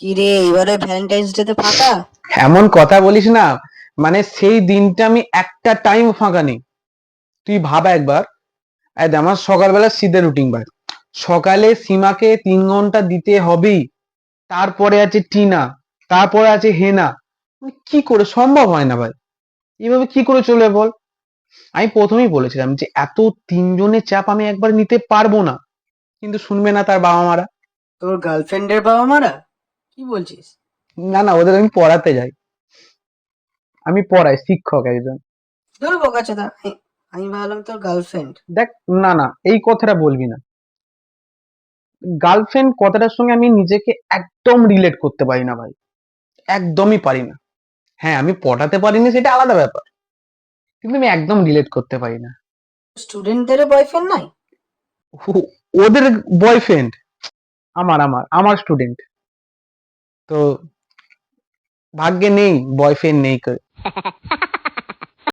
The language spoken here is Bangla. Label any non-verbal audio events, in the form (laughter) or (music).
কি রে এবারে ভ্যালেন্টাইন্স ডে তে ফাঁকা? এমন কথা বলিস না মানে সেই দিনটা আমি একটা টাইম ফাঁকা নেই। তুই ভাব একবার দেখ, আমার সকালবেলা শীতের রুটিন ভাই। সকালে সীমাকে তিন ঘণ্টা দিতে হবেই তারপরে আছে টিনা তারপরে আছে হেনা। কি করে সম্ভব হয় না ভাই। এভাবে কি করে চলে বল? আমি প্রথমেই বলেছিলাম যে এত তিনজনের চাপ আমি একবার নিতে পারব না। কিন্তু শুনবে না তার বাবা মারা তোর গার্লফ্রেন্ডের বাবা মারা কি বলছিস? না না ওদের আমি পড়াতে যাই। আমি পড়াই শিক্ষক একজন। ধর বোকাচ্ছে দা আমি ভাবলাম তোর গার্লফ্রেন্ড দেখ না না এই কথাটা বলবি না। গার্লফ্রেন্ড কথাটার সঙ্গে আমি নিজেকে একদম রিলেট করতে পারি না ভাই। একদমই পারি না। হ্যাঁ আমি পড়াতে পারি না সেটা আলাদা ব্যাপার। কিন্তু আমি একদম রিলেট করতে পারি না। স্টুডেন্টদের বয়ফ্রেন্ড নাই? ওদের বয়ফ্রেন্ড আমার আমার আমার স্টুডেন্ট তো ভাগ্যে নেই বয়ফ্রেন্ড নেই কেউ। (laughs)